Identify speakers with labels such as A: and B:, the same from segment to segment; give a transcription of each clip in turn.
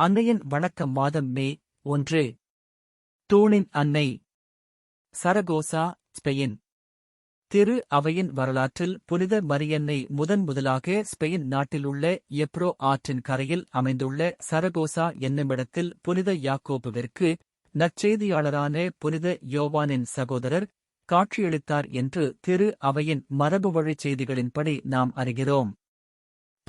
A: அன்னையின் வணக்கம் மாதம் மே ஒன்று. தூணின் அன்னை. Sargasso Spain. திரு அவையின் வரலாற்றில் புனித மரியன்னை முதன் முதலாக ஸ்பெயின் நாட்டிலுள்ள எப்ரோ ஆற்றின் கரையில் அமைந்துள்ள சரகோசா என்னுமிடத்தில் புனித யாக்கோபுவிற்கு நற்செய்தியாளரான புனித யோவானின் சகோதரர் காட்சியளித்தார் என்று திரு அவையின் மரபுவழிச் செய்திகளின்படி நாம் அறிகிறோம்.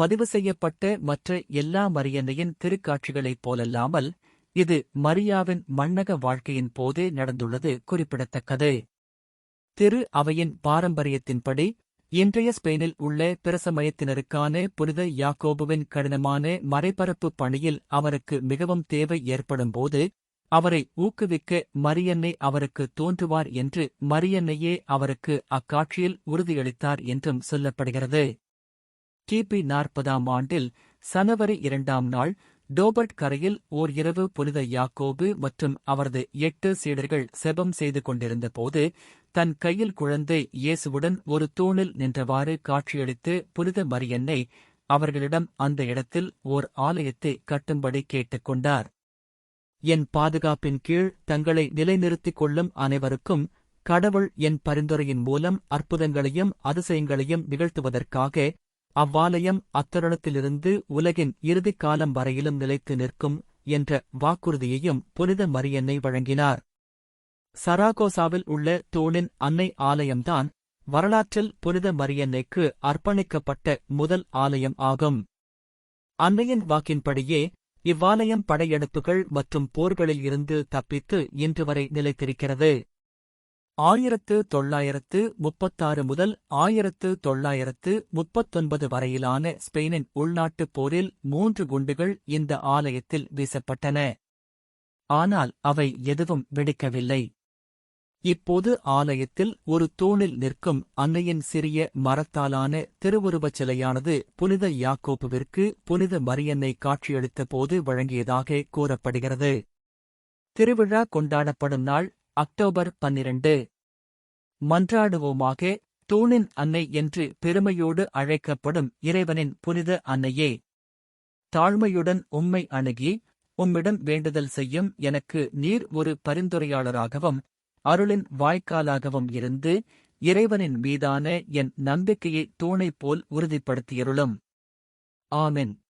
A: பதிவு செய்யப்பட்ட மற்ற எல்லா மரியன்னையின் திருக்காட்சிகளைப் போலல்லாமல் இது மரியாவின் மண்ணக வாழ்க்கையின் போதே நடந்துள்ளது குறிப்பிடத்தக்கது. திரு அவையின் பாரம்பரியத்தின்படி இன்றைய ஸ்பெயினில் உள்ள பிரசமயத்தினருக்கான புனித யாக்கோபுவின் கடினமான மறைபரப்பு பணியில் அவருக்கு மிகவும் தேவை ஏற்படும்போது அவரை ஊக்குவிக்க மரியன்னை அவருக்கு தோன்றுவார் என்று மரியன்னையே அவருக்கு அக்காட்சியில் உறுதியளித்தார் என்றும் சொல்லப்படுகிறது. கிபி நாற்பதாம் ஆண்டில் சனவரி இரண்டாம் நாள் டோபர்ட் கரையில் ஓர் இரவு புனித யாக்கோபு மற்றும் அவரது எட்டு சீடர்கள் செபம் செய்து கொண்டிருந்தபோது தன் கையில் குழந்தை இயேசுவுடன் ஒரு தூணில் நின்றவாறு காட்சியளித்து புனித மரியன்னை அவர்களிடம் அந்த இடத்தில் ஓர் ஆலயத்தை கட்டும்படி கேட்டுக்கொண்டார் என் பாதுகாப்பின் கீழ் தங்களை நிலைநிறுத்திக் கொள்ளும் அனைவருக்கும் கடவுள் என் பரிந்துரையின் மூலம் அற்புதங்களையும் அதிசயங்களையும் நிகழ்த்துவதற்காக அவ்வாலயம் அத்தருணத்திலிருந்து உலகின் இறுதிக் காலம் வரையிலும் நிலைத்து நிற்கும் என்ற வாக்குறுதியையும் புனித மரியன்னை வழங்கினார். சராகோசாவில் உள்ள தோளின் அன்னை ஆலயம்தான் வரலாற்றில் புனித மரியன்னைக்கு அர்ப்பணிக்கப்பட்ட முதல் ஆலயம் ஆகும். அன்னையின் வாக்கின்படியே இவ்வாலயம் படையெடுப்புகள் மற்றும் போர்களில் இருந்து தப்பித்து இன்று வரை நிலைத்திருக்கிறது. ஆயிரத்து தொள்ளாயிரத்து முப்பத்தாறு முதல் ஆயிரத்து தொள்ளாயிரத்து முப்பத்தொன்பது வரையிலான ஸ்பெயினின் உள்நாட்டுப் போரில் மூன்று குண்டுகள் இந்த ஆலயத்தில் வீசப்பட்டன. ஆனால் அவை எதுவும் வெடிக்கவில்லை. இப்போது ஆலயத்தில் ஒரு தூணில் நிற்கும் அன்னையின் சிறிய மரத்தாலான திருவுருவச் சிலையானது புனித யாக்கோப்புவிற்கு புனித மரியன்னை காட்சியளித்த போது வழங்கியதாக கூறப்படுகிறது. திருவிழா கொண்டாடப்படும் நாள் அக்டோபர் பன்னிரண்டு. மன்றாடுவோமாக தூணின் அன்னை என்று பெருமையோடு அழைக்கப்படும் இறைவனின் புனித அன்னையே. தாழ்மையுடன் உம்மை அணுகி உம்மிடம் வேண்டுதல் செய்யும் எனக்கு நீர் ஒரு பரிந்துரையாளராகவும் அருளின் வாய்க்காலாகவும் இருந்து இறைவனின் மீதான என் நம்பிக்கையை தூணைப் போல் உறுதிப்படுத்தியருளும். ஆமென்.